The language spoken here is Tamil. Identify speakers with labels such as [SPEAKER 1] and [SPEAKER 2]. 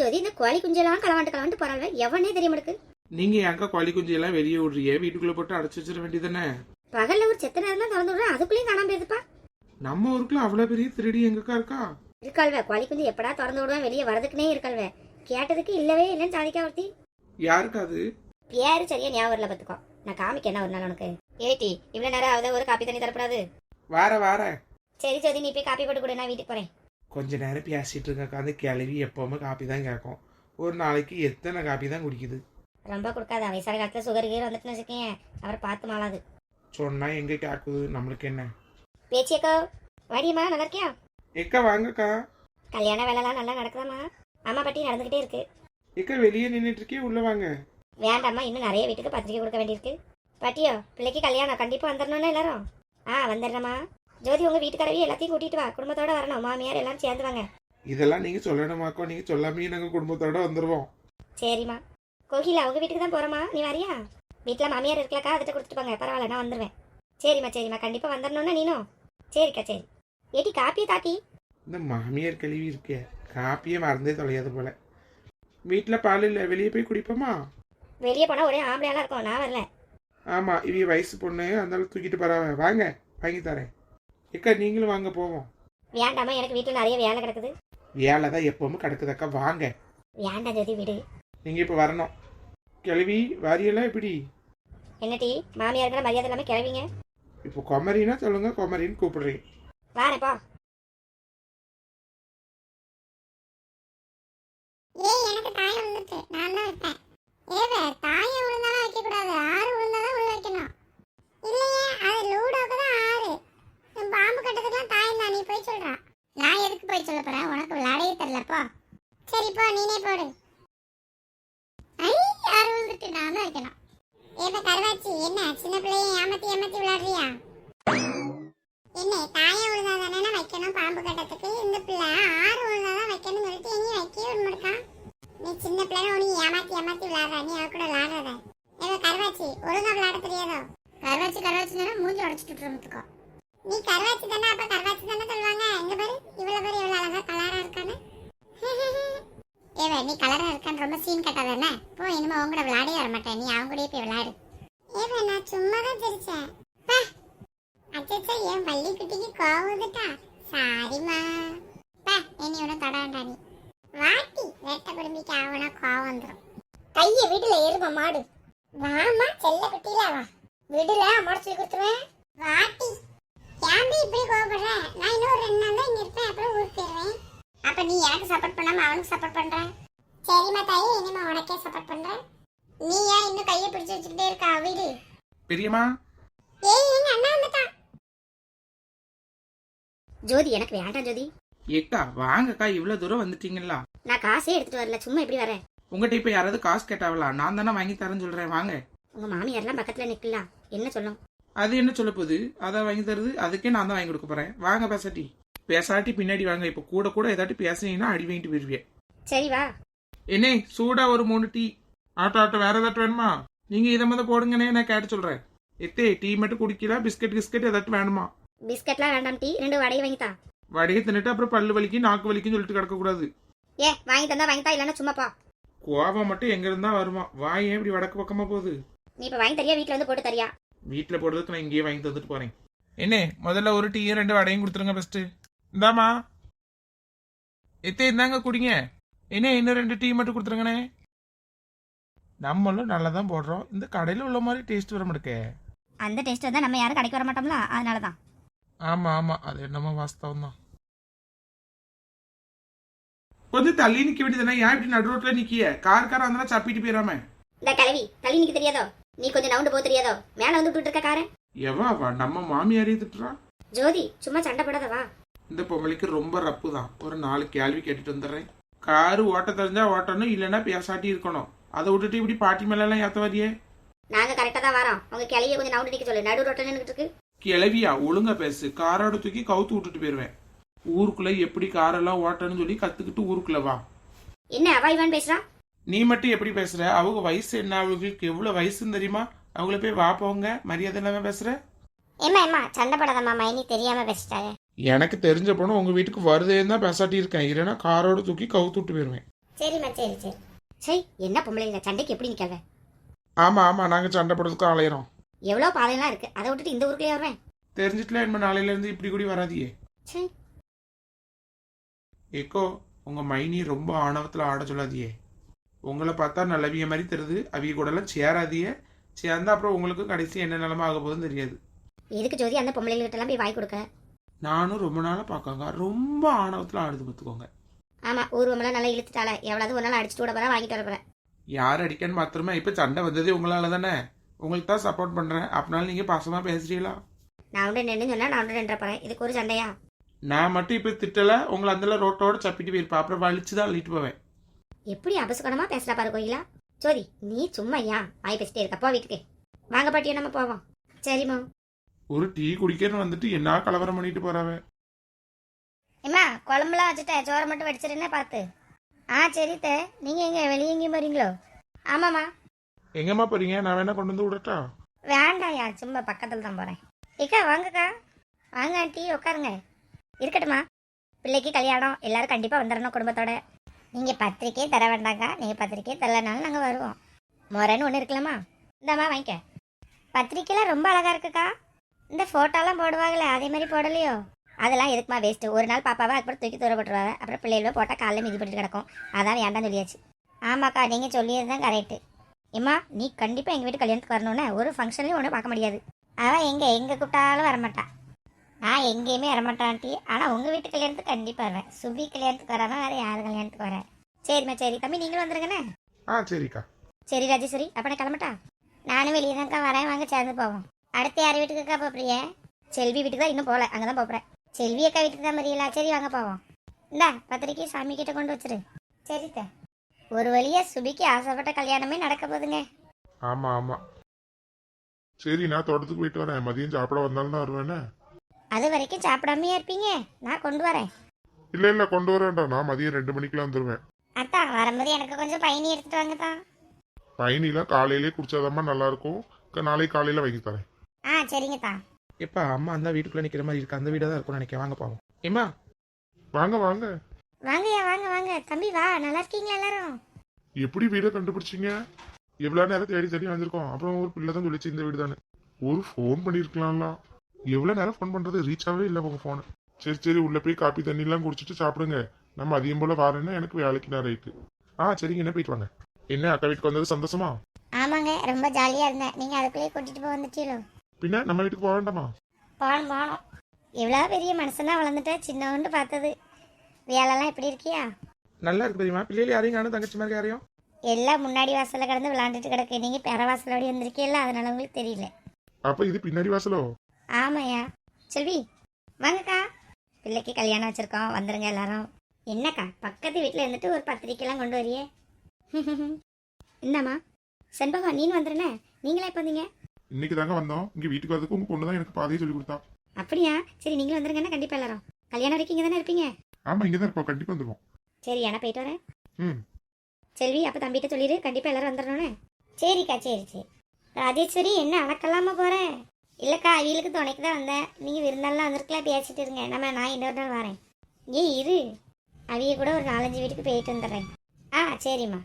[SPEAKER 1] ஜோதி இந்த கோழி குஞ்செல்லாம் களவாண்டு களவாண்டு போறாள் எவனே தெரிய மாட்டுக்கு
[SPEAKER 2] நீங்க ஏங்க கோழி குஞ்சு எல்லாம் வெளியே விடுறிய. வீட்டுக்குள்ள போட்டு அடைச்சு வச்சிட வேண்டியதானே
[SPEAKER 1] பகல்ல ஒரு செத்த நேரம் திறந்து விடுறேன் அதுக்குள்ளேயும் காணாம போயிருப்பா
[SPEAKER 2] நம்ம ஊருக்குள்ள அவ்வளவு பெரிய திருடி எங்கக்கா இருக்கா?
[SPEAKER 1] இருக்காள்வே. கோழி குஞ்சு எப்படா திறந்து விடுவேன் வெளியே வரதுக்குனே இருக்காள்வே. கேட்டதுக்கு இல்லவே இல்லைன்னு சாதிக்கா ஒருத்தி.
[SPEAKER 2] யாருக்கு அது?
[SPEAKER 1] பேரு சரியா ஞாபகம் வரல பாத்துக்கோ. நான் காமிக்க என்ன ஒரு நாள் உனக்கு. ஏட்டி இவ்வளவு நேரம் ஆகுது. ஒரு காப்பி தண்ணி தரப்படாது.
[SPEAKER 2] வார வார.
[SPEAKER 1] சரி ஜோதி நீ போய் காப்பி போட்டு கொடு. நான் வீட்டுக்கு போறேன்.
[SPEAKER 2] கொஞ்ச நேரம் பேசிட்டு இருக்கக்கா அந்த கிளவி எப்பவுமே காப்பி தான் கேட்கும். ஒரு நாளைக்கு எத்தனை காப்பி தான் குடிக்குது?
[SPEAKER 1] ரொம்ப கொடுக்காத வயசான காலத்துல சுகர் கீர் வந்துட்டுன்னு வச்சுக்கேன் அவரை பார்த்து மாளாது.
[SPEAKER 2] சொன்னா எங்க கேக்குது? நம்மளுக்கு என்ன?
[SPEAKER 1] பேச்சியக்கோ வடியம்மா நல்லா இருக்கியா?
[SPEAKER 2] எக்கா வாங்கக்கா.
[SPEAKER 1] கல்யாண வேலைலாம் நல்லா நடக்குதாம்மா. அம்மா பாட்டி நடந்துகிட்டே இருக்கு.
[SPEAKER 2] எக்கா வெளியே நின்னுட்டு இருக்கே உள்ள வாங்க.
[SPEAKER 1] வேண்டாம்மா இன்னும் நிறைய வீட்டுக்கு பத்திரிக்கை கொடுக்க வேண்டியிருக்கு. பாட்டியோ பிள்ளைக்கு கல்யாணம் கண்டிப்பா வந்துடணும்னு எல்லாரும்? ஆ வந்துடுறேம்மா. ஜோதி உங்க வீட்டுக்காரவி எல்லாத்தையும் கூட்டிட்டு வா. குடும்பத்தோட வரணும். மாமியார் எல்லாரும் சேர்ந்து வாங்க.
[SPEAKER 2] இதெல்லாம் நீங்க சொல்லணுமாக்கோ? நீங்க சொல்லாமே நாங்க குடும்பத்தோட வந்துருவோம்.
[SPEAKER 1] சரிம்மா. கோகிலா அவங்க வீட்டுக்கு தான் போறோமா நீ வரியா? வீட்டில் மாமியார் இருக்கலக்கா அதுட்ட கொடுத்துட்டு போங்க. பரவாயில்ல நான் வந்துடுவேன் சரிம்மா சரிம்மா. கண்டிப்பா வந்துடணும்னா நீனும் சரிக்கா சரி. ஏட்டி காப்பியை தாட்டி
[SPEAKER 2] இந்த மாமியார் கழுவி இருக்கே. காப்பியே மறந்தே தொலையாது போல. வீட்டுல பால் இல்ல வெளியே போய் குடிப்போமா?
[SPEAKER 1] வெளியே போனா ஒரே ஆம்பளையாலாம் இருக்கும். நான் வரல.
[SPEAKER 2] ஆமா இவ வயசு பொண்ணு அதனால தூக்கிட்டு பரவ வாங்க வாங்கி தரேன். எக்கா நீங்களும் வாங்க போவோம்.
[SPEAKER 1] வேண்டாம்மா எனக்கு வீட்டில் நிறைய வேலை கிடக்குது.
[SPEAKER 2] வேலை தான் எப்பவுமே கிடக்குதக்கா வாங்க.
[SPEAKER 1] வேண்டாம் ஜோதி விடு.
[SPEAKER 2] நீங்க இப்ப வரணும். கிளவி வாரியெல்லாம் எப்படி?
[SPEAKER 1] என்னட்டி மாமியாருக்கு மரியாதை இல்லாமல் கிளவிங்க
[SPEAKER 2] இப்போ குமரினா சொல்லுங்க குமரின்னு கூப்பிடுறேன்.
[SPEAKER 1] வாரேப்பா
[SPEAKER 3] ஏய் எனக்கு தாயம் விழுந்துட்டு நான் தான் வைப்பேன். ஏவ தாயம் விழுந்தாலும் வைக்க கூடாது ஆறு விழுந்தாதான் உள்ள வைக்கணும் இல்லையே அது லூடோக்கு தான் ஆறு இந்த பாம்பு கட்டத்துக்குலாம் தாயம் தான் நீ போய் சொல்றா நான் எதுக்கு போய் சொல்ல போறேன் உனக்கு தெரியலப்பா சரி போ நீனே போடு. ஐ விழுந்துட்டு நான் தான் வைக்கணும் ஏப்ப கருவாச்சி என்ன சின்ன பிள்ளைய ஏமாத்தி ஏமாத்தி விளையாடுறியா? என்ன தாயம் விழுந்தாதானே வைக்கணும் பாம்பு கட்டத்துக்கு? இந்த பிள்ளை ஆறு விழுந்தாதான் வைக்கணும்னு சொல்லிட்டு எங்கேயும் வைக்கவே விட மாட்டேக்கான் நீ சின்ன பிள்ளை உனி ஏமாத்தி ஏமாத்தி விளையாடுற. நீ அவ கூட விளையாடுறத. ஏதோ கருவாச்சி ஒழுங்கா விளையாட தெரியாதோ? கருவாச்சி கருவாச்சி மூஞ்சி உடச்சிட்டு விட்டுருந்துக்கோ நீ கருவாச்சி தானே அப்ப கருவாச்சி தானே சொல்லுவாங்க. எங்க பாரு இவ்வளவு பேர் எவ்வளவு அழகா கலரா இருக்கான்னு ஏவ நீ கலரா இருக்கான்னு ரொம்ப சீன் கட்டாதானே? போ இனிமே அவங்க கூட விளையாடவே வர மாட்டேன். நீ அவங்க கூடயே போய் விளையாடு. ஏவ நான் சும்மா தான் சிரிச்சேன் அச்சச்சா என் பள்ளி குட்டிக்கு கோவம் வந்துட்டா. சாரிம்மா. பா என்னையோட தொட வேண்டாம் நீ. வாட்டி வெட்ட குடும்பிக்கு ஆவனா கோவம் வந்துடும் கைய விடுல எரும மாடு. வாமா செல்ல குட்டில வா. விடுல சொல்லி கொடுத்துருவேன். வாட்டி. ஏன்டி இப்படி கோவப்படுற? நான் இன்னும் ரெண்டு நாள் தான் இங்க இருப்பேன். அப்புறம் ஊருக்கு போயிருவேன் அப்ப நீ எனக்கு சப்போர்ட் பண்ணாம அவனுக்கு சப்போர்ட் பண்ற? சரிம்மா தாயே இனிமே உனக்கே சப்போர்ட் பண்றேன் நீ ஏன் இன்னும் கையை பிடிச்சு வச்சுக்கிட்டே இருக்கா விடு?
[SPEAKER 2] பெரியம்மா?
[SPEAKER 3] ஏய் எங்க அண்ணா வந்துட்டான்
[SPEAKER 1] ஜோதி எனக்கு வேண்டாம் ஜோதி.
[SPEAKER 2] ஏக்கா வாங்கக்கா இவ்வளவு தூரம் வந்துட்டீங்களா?
[SPEAKER 1] நான் காசே எடுத்துட்டு வரல சும்மா எப்படி வரேன்
[SPEAKER 2] உங்ககிட்ட இப்ப யாராவது காசு கேட்டாவளா? நான் தானே வாங்கி தரேன்னு சொல்றேன் வாங்க.
[SPEAKER 1] உங்க மாமியார்லாம் பக்கத்துல நிக்கலாம் என்ன சொல்லும்
[SPEAKER 2] அது என்ன சொல்ல போகுது? அதான் வாங்கி தருது அதுக்கே நான் தான் வாங்கி கொடுக்க போறேன். வாங்க பேசாட்டி. பேசாட்டி பின்னாடி வாங்க. இப்ப கூட கூட ஏதாட்டி பேசுனீங்கன்னா அடி வாங்கிட்டு போயிருவியே.
[SPEAKER 1] சரி வா.
[SPEAKER 2] என்னே சூடா ஒரு மூணு டீ. ஆட்டோ ஆட்டோ வேற ஏதாட்டும் வேணுமா? நீங்க இதை மொதல் போடுங்கண்ணே நான் கேட்டு சொல்றேன். எத்தே டீ மட்டும் குடிக்கல பிஸ்கட் கிஸ்கட் ஏதாட்டும் வேணுமா?
[SPEAKER 1] பிஸ்கட்லாம் வேண்டாம் டீ. ரெண்டு வடையை வாங்கித்தா
[SPEAKER 2] வடையை தின்னுட்டு அப்புறம் பல்லு வலிக்கு நாக்கு வலிக்கும் சொல்லிட்டு கிடக்க கூடாது.
[SPEAKER 1] ஏ வாங்கி தந்தா வாங்கித்தா இல்லைன்னா சும்மாப்பா
[SPEAKER 2] கோவம் மட்டும் எங்க இருந்தா வருமா? வாய் ஏன் இப்படி வடக்கு பக்கமா போகுது?
[SPEAKER 1] நீ இப்ப வாங்கி தரியா? வீட்ல வந்து போட்டு தரியா?
[SPEAKER 2] வீட்டுல போடுறதுக்கு நான் இங்கேயே வாங்கி தந்துட்டு போறேன். என்ன முதல்ல ஒரு டீயும் ரெண்டு வடையும் கொடுத்துருங்க ஃபர்ஸ்ட் இந்தாமா எத்தே இந்தாங்க குடிங்க. என்ன இன்னும் ரெண்டு டீ மட்டும் கொடுத்துருங்கண்ணே. நம்மளும் நல்லா தான் போடுறோம். இந்த கடையில் உள்ள மாதிரி டேஸ்ட் வர மாட்டேக்கே.
[SPEAKER 1] அந்த டேஸ்ட் வந்தா நம்ம யாரும் கடைக்கு வர மாட்டோம்ல அதனால தான்
[SPEAKER 2] ஆமா ஆமா. அது என்னமோ வாஸ்தவம் தான் கொஞ்சம் தள்ளி நிக்க வேண்டியதுனா ஏன் இப்படி நடு ரோட்ல நிக்கிய? கார் கார் அந்த சப்பிட்டு போயிடாம
[SPEAKER 1] இந்த கிளவி தள்ளி நிக்க தெரியாதோ? நீ கொஞ்சம் நவுண்டு போக தெரியாதோ? மேல வந்து விட்டுட்டு இருக்க காரன்.
[SPEAKER 2] எவா வா நம்ம மாமியாரே திட்டுறான்
[SPEAKER 1] ஜோதி சும்மா சண்டை போடாத வா.
[SPEAKER 2] இந்த பொம்பளைக்கு ரொம்ப ரப்பு தான். ஒரு நாலு கேள்வி கேட்டுட்டு வந்துடுறேன். காரு ஓட்ட தெரிஞ்சா ஓட்டணும் இல்லைன்னா பேசாட்டி இருக்கணும். அதை விட்டுட்டு இப்படி பாட்டி மேல எல்லாம் ஏத்த வரியே?
[SPEAKER 1] நாங்க கரெக்டா தான் வரோம். உங்க கிளவிய கொஞ்சம் நவுண்டு நிக்க சொல்லு. நடு ரோட்ல நின்னுட்டு
[SPEAKER 2] கிளவியா ஒழுங்கா பேசு. காரோட தூக்கி கவுத்து விட்டுட்டு போயிருவேன். ஊருக்குள்ள எப்படி காரெல்லாம் ஓட்டணும்னு சொல்லி கத்துக்கிட்டு ஊருக்குள்ள வா.
[SPEAKER 1] என்ன அவ இவன் பேசுறான்
[SPEAKER 2] நீ மட்டும் எப்படி பேசுற? அவங்க வயசு என்ன? அவங்களுக்கு எவ்வளவு வயசுன்னு தெரியுமா? அவங்கள போய் வா போங்க. மரியாதை இல்லாம பேசுற?
[SPEAKER 3] ஏமா ஏமா சண்டை போடாதம்மா மைனி தெரியாம பேசிட்டாரு
[SPEAKER 2] எனக்கு தெரிஞ்ச பொண்ணு உங்க வீட்டுக்கு வருதேன்னு தான் பேசாட்டி இருக்கேன் இல்லைன்னா காரோட தூக்கி கவுத்து விட்டு போயிருவேன்.
[SPEAKER 1] சரிம்மா சரி சரி. சரி என்ன பொம்பளைங்க சண்டைக்கு எப்படி நிற்காத
[SPEAKER 2] ஆமா ஆமா நாங்க சண்டை போடுறதுக்கு அலையிறோம்
[SPEAKER 1] எவ்வளோ பாதையெல்லாம் இருக்கு? அதை விட்டுட்டு இந்த ஊருக்குள்ளே வருவேன்
[SPEAKER 2] தெரிஞ்சிட்டுல என்ன நாளையில இருந்து இப்படி கூடி வராதியே.
[SPEAKER 1] சரி
[SPEAKER 2] ஏக்கோ உங்க மைனி ரொம்ப ஆணவத்துல ஆட சொல்லாதியே. உங்களை பார்த்தா நல்லவிய மாதிரி தெரியுது அவிய கூட எல்லாம் சேராதியே. சேர்ந்தா அப்புறம் உங்களுக்கு கடைசி என்ன நிலைமை ஆக போகுதுன்னு தெரியாது.
[SPEAKER 1] எதுக்கு ஜோதி அந்த பொம்பளைங்கள்ட்ட எல்லாம் போய் வாய் கொடுக்க?
[SPEAKER 2] நானும் ரொம்ப நாளா பார்க்காங்க ரொம்ப ஆணவத்துல ஆடுது பார்த்துக்கோங்க.
[SPEAKER 1] ஆமாம் ஊர்வமெல்லாம் நல்லா இழுத்துட்டால எவ்வளவு ஒரு நாள் அடிச்சுட்டு விட போகிறேன் வாங்கிட்டு வர போகிறேன்
[SPEAKER 2] யார் அடிக்கன்னு மாத்திரமா இப்ப சண்டை வந்ததே உங்களால தானே? உங்களுக்கு தான் சப்போர்ட் பண்றேன். அப்படினாலும் நீங்க பாசமா பேசுறீங்களா?
[SPEAKER 1] நான் உண்டு நின்று சொன்னா நான் உண்டு நின்ற போகிறேன் இதுக்கு ஒரு சண்டையா?
[SPEAKER 2] நான் மட்டும் இப்ப திட்டல உங்களை அந்த ரோட்டோட சப்பிட்டு போயிருப்பா. அப்புறம் வலிச்சு தான் அள்ளிட்டு போவேன்.
[SPEAKER 1] எப்படி அபசகுணமா பேசுறா பாரு கோயிலா ஜோதி நீ சும்மா ஏன் வாய் பேசிட்டே இருக்க. போ வீட்டுக்கு. வாங்க பாட்டியோ நம்ம போவோம். சரிம்மா.
[SPEAKER 2] ஒரு டீ குடிக்கன்னு வந்துட்டு என்ன கலவரம் பண்ணிட்டு போறாவ?
[SPEAKER 1] ஏம்மா குழம்புலாம் வச்சுட்டேன் சோறை மட்டும் வடிச்சிருந்தே பார்த்து? ஆ சரி தே நீங்கள் எங்கே வெளியே எங்கேயும் போறீங்களோ? ஆமாம்மா.
[SPEAKER 2] எங்கம்மா போறீங்க? நான் வேணா கொண்டு வந்து விடட்டா?
[SPEAKER 1] வேண்டாம்யா சும்மா பக்கத்தில் தான் போகிறேன் ஏக்கா வாங்கக்கா. வாங்க ஆண்டி உட்காருங்க. இருக்கட்டுமா பிள்ளைக்கு கல்யாணம் எல்லாரும் கண்டிப்பாக வந்துடணும் குடும்பத்தோட. நீங்கள் பத்திரிக்கையே தர வேண்டாங்க நீங்கள் பத்திரிக்கையே தரலனாலும் நாங்கள் வருவோம். முறைன்னு ஒன்று இருக்கலாமா இந்தாம்மா வாங்கிக்க. பத்திரிக்கைலாம் ரொம்ப அழகாக இருக்குக்கா. இந்த ஃபோட்டோலாம் போடுவாங்களே அதே மாதிரி போடலையோ? அதெல்லாம் எதுக்குமா வேஸ்ட்டு ஒரு நாள் பாப்பாவை அதுக்கப்புறம் தூக்கி தூர போட்டுருவாங்க. அப்புறம் பிள்ளைகளோ போட்டால் காலையில் மிதி பண்ணிட்டு கிடக்கும். அதான் வேண்டாம்னு சொல்லியாச்சு. ஆமாக்கா நீங்கள் சொல்லியது தான் கரெக்டு ஏம்மா நீ கண்டிப்பாக எங்கள் வீட்டு கல்யாணத்துக்கு வரணும்னு ஒரு ஃபங்க்ஷன்லையும் ஒன்றும் பார்க்க முடியாது. அவள் எங்கே எங்கே கூப்பிட்டாலும் வரமாட்டா. நான் எங்கேயுமே வரமாட்டான் ஆண்டி ஆனால் உங்கள் வீட்டு கல்யாணத்துக்கு கண்டிப்பாக வருவேன். சுபி கல்யாணத்துக்கு வராமல் வேறு யார் கல்யாணத்துக்கு வரேன் சரிம்மா சரி. தம்பி நீங்களும் வந்துருங்கண்ணே.
[SPEAKER 2] ஆ சரிக்கா.
[SPEAKER 1] சரி ராஜேஸ்வரி அப்போ நான் கிளம்பட்டா? நானும் வெளியே தான்க்கா வரேன். வாங்க சேர்ந்து போவோம். அடுத்து யார் வீட்டுக்குக்கா போப்பிரியே செல்வி வீட்டுக்கு தான் இன்னும் போகல அங்கே தான் போகிறேன் செல்வி அக்கா வீட்டுக்கு தான் மறியலா சரி வாங்க போவோம். இந்தா பத்திரிக்கை சாமி கிட்ட கொண்டு வச்சிரு. சரித்த ஒரு வழியா சுபிக்கு ஆசைப்பட்ட கல்யாணமே நடக்க போகுதுங்க.
[SPEAKER 4] ஆமா ஆமா. சரி நான் தோட்டத்துக்கு போயிட்டு வரேன். மதியம் சாப்பிட வந்தாலும் தான் வருவேனே
[SPEAKER 1] அது வரைக்கும் சாப்பிடாமையே இருப்பீங்க? நான் கொண்டு வரேன்.
[SPEAKER 4] இல்ல இல்ல கொண்டு வரேன்டா. நான் மதியம் ரெண்டு மணிக்கெல்லாம் வந்துருவேன்.
[SPEAKER 1] அத்தான் வரும்போது எனக்கு கொஞ்சம் பயணி எடுத்துட்டு வாங்க தான்
[SPEAKER 4] பயணிலாம் காலையிலே குடிச்சாதாம்மா நல்லா இருக்கும் க- நாளைக்கு காலையில வாங்கி தரேன்.
[SPEAKER 1] ஆ சரிங்க தான்
[SPEAKER 2] எப்பா அம்மா அந்த வீட்டுக்குள்ள நிக்கிற மாதிரி இருக்கு. அந்த வீடா தான் இருக்கும்னு நினைக்கிறேன். வாங்க போவோம். ஏம்மா?
[SPEAKER 4] வாங்க வாங்க.
[SPEAKER 1] வாங்கய்யா வாங்க வாங்க. தம்பி வா. நல்லா இருக்கீங்களா எல்லாரும்?
[SPEAKER 4] எப்படி வீடை கண்டுபிடிச்சீங்க? எவ்வளவு நேரம் தேடி தேடி வந்திருக்கோம். அப்புறம் ஒரு பிள்ளை தான் சொல்லிச்சு இந்த வீடு தானே ஒரு ஃபோன் பண்ணிருக்கலாம்ல எவ்வளவு நேரம் ஃபோன் பண்றது ரீச் ஆகவே இல்லை உங்க போன் சரி சரி உள்ள போய் காப்பி தண்ணி எல்லாம் குடிச்சிட்டு சாப்பிடுங்க. நம்ம அதிகம் போல வரேன்னா எனக்கு வேலைக்கு நேரம் இருக்கு. ஆ சரிங்க என்ன போயிட்டு வாங்க. என்ன அக்கா வீட்டுக்கு வந்தது சந்தோஷமா?
[SPEAKER 1] ஆமாங்க ரொம்ப ஜாலியா இருந்தேன். நீங்க அதுக்குள்ளேயே கூட்டிட்டு போய் வந்துட்டீங்களோ?
[SPEAKER 4] பின்ன நம்ம வீட்டுக்கு போக வேண்டாமா
[SPEAKER 1] போனோம் போனோம் இவ்வளோ பெரிய மனுஷனா வளர்ந்துட்டேன் சின்னவண்டு பார்த்தது வேலைலாம் எப்படி இருக்கியா
[SPEAKER 2] நல்லா இருக்கு தெரியுமா பிள்ளைகள் யாரையும் காணும் தங்கச்சி மாதிரி யாரையும்
[SPEAKER 1] எல்லாம் முன்னாடி வாசல்ல கிடந்து விளாண்டுட்டு கிடக்கு நீங்க பெற வாசலோடி வந்திருக்கீல்ல அதனால உங்களுக்கு தெரியல
[SPEAKER 4] அப்ப இது பின்னாடி வாசலோ
[SPEAKER 1] ஆமாய்யா செல்வி வாங்கக்கா பிள்ளைக்கு கல்யாணம் வச்சிருக்கோம் வந்துருங்க எல்லாரும் என்னக்கா பக்கத்து வீட்டில் இருந்துட்டு ஒரு பத்திரிக்கைலாம் கொண்டு வரியே இந்தாம்மா செண்பகா நீனு வந்துருனே நீங்களே இப்போ வந்தீங்க
[SPEAKER 4] இன்னைக்கு தாங்க வந்தோம். இங்க வீட்டுக்கு வரதுக்கு உங்க பொண்ணு தான் எனக்கு பாதையை சொல்லி கொடுத்தா.
[SPEAKER 1] அப்படியா? சரி நீங்களும் வந்துருங்கன்னா கண்டிப்பாக எல்லாரும். கல்யாணம் வரைக்கும் இங்கே தானே இருப்பீங்க?
[SPEAKER 4] ஆமா இங்க தான் இருப்போம். கண்டிப்பா வந்துருவோம்.
[SPEAKER 1] சரி நான் போயிட்டு வரேன்.
[SPEAKER 4] ம்.
[SPEAKER 1] செல்வி அப்போ தம்பிகிட்ட சொல்லிடு. கண்டிப்பாக எல்லாரும் வந்துடணும்னு. சரிக்கா சரி சரி. ராஜேஸ்வரி என்ன அளக்கலாமா போகிறேன் இல்லைக்கா அவியலுக்கு துணைக்கு தான் வந்தேன். நீங்கள் விருந்தாலாம் வந்திருக்கலாம் பேசிட்டு இருங்க. நம்ம நான் இன்னொரு நாள் வரேன். ஏய் இரு. அவிய கூட ஒரு நாலஞ்சு வீட்டுக்கு போயிட்டு வந்துடுறேன். ஆ சரிம்மா.